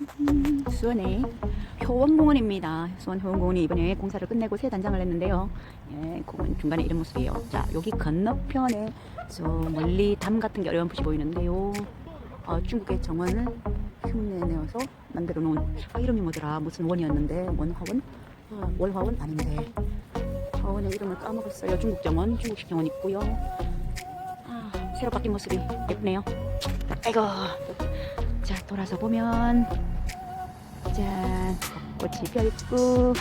음, 수원의 효원공원입니다. 수원 효원공원이 이번에 공사를 끝내고 새 단장을 했는데요. 예, 공원 중간에 이런 모습이에요. 자, 여기 건너편에 저 멀리 담 같은 게 어렴풋이 보이는데요. 어, 중국의 정원을 흉내내어서 만들어 놓은 아, 이름이 뭐더라? 무슨 원이었는데 원화원? 아, 월화원 아닌데 화원의 이름을 까먹었어요. 중국 정원, 중국식 정원 있고요. 아, 새로 바뀐 모습이 예쁘네요. 아이고. 자 돌아서 보면 짠 꽃이 펴있고.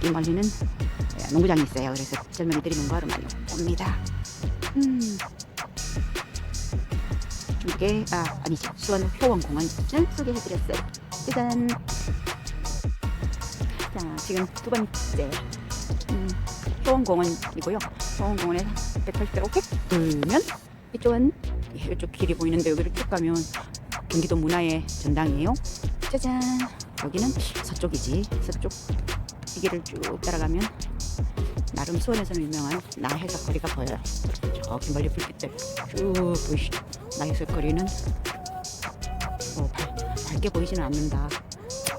저기 멀리는 예, 농구장이 있어요. 그래서 젊은이들이 농구하러 많이 옵니다. 음. 중국의 아 아니지 수원 효원공원 을 소개해드렸어요. 짜잔. 자 지금 두 번째. 음, 효원공원이고요. 효원공원에 180도로 휙 돌면 이쪽은 예, 이쪽 길이 보이는데 여기를 쭉 가면 경기도 문화의 전당이에요. 짜잔. 여기는 서쪽이지. 서쪽 이 길을 쭉 따라가면 나름 수원에서는 유명한 나해석거리가 보여요. 저기 멀리 불빛들 쭉 보이시죠? 나해석거리는 뭐 밝, 밝게 보이지는 않는다.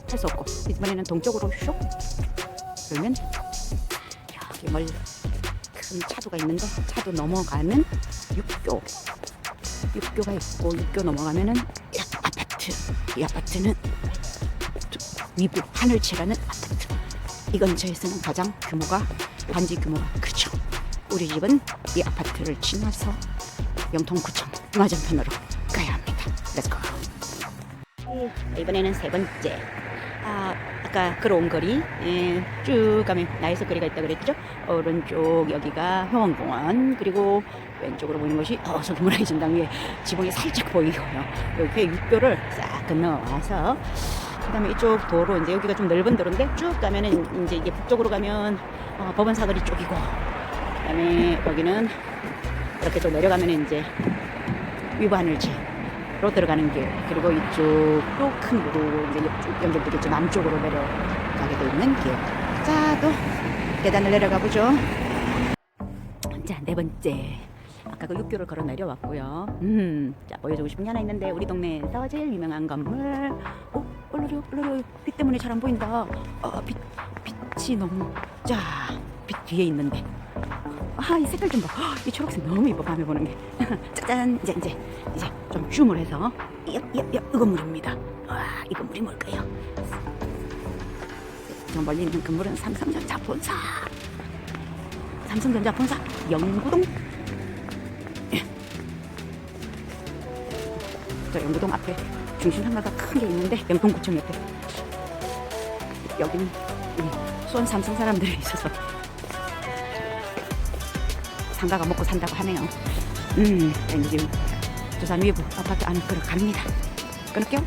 할 수 없고 이번에는 동쪽으로 슉 그러면 여기 멀리 큰 차도가 있는데 차도 넘어가는 육교 육교가 있고 육교 넘어가면은 이 아파트 이 아파트는 위부 하늘채라는 아파트. 이 근처에서는 가장 규모가 단지 규모가 크죠. 우리 집은 이 아파트를 지나서 영통구청 중화전편으로 가야 합니다. 렛츠고 이번에는 세 번째. 아, 아까 걸어온 거리 예, 쭉 가면 나에서 거리가 있다 그랬죠? 오른쪽 여기가 효원공원 그리고 왼쪽으로 보이는 것이 어, 저기 문화의 전당 위에 지붕이 살짝 보이고요. 이렇게 육교를 싹 건너와서 그다음에 이쪽 도로 이제 여기가 좀 넓은 도로인데 쭉 가면은 이제 이게 북쪽으로 가면 어, 법원 사거리 쪽이고 그다음에 여기는 이렇게 또 내려가면은 이제 하늘채로 들어가는 길 그리고 이쪽도 큰 도로 이제 쭉 연결되겠죠 남쪽으로 내려가게 돼 있는 길. 자, 또 계단을 내려가 보죠. 자, 네 번째. 아까 그 육교를 걸어 내려왔고요. 음, 자 보여주고 싶은 게 하나 있는데 우리 동네에서 제일 유명한 건물. 어, 얼른 얼른 빛 때문에 잘 안 보인다. 어, 빛 빛이 너무 자, 빛 뒤에 있는데. 아, 이 색깔 좀 봐. 헉, 이 초록색 너무 이뻐 밤에 보는 게. 짜잔, 이제 이제 이제 좀 줌을 해서 이, 이, 이, 이 건물입니다. 와, 이 건물이 뭘까요? 저 멀리 있는 건물은 삼성전자 본사. 삼성전자 본사 영구동. 예. 저 영구동 앞에 중심 하나가 큰 게 있는데 영동구청 옆에 여기는 이 수원 삼성 사람들이 있어서 상가가 먹고 산다고 하네요. 음, 이제 지금 두산 위부 아파트 안으로 갑니다. 끊을게요.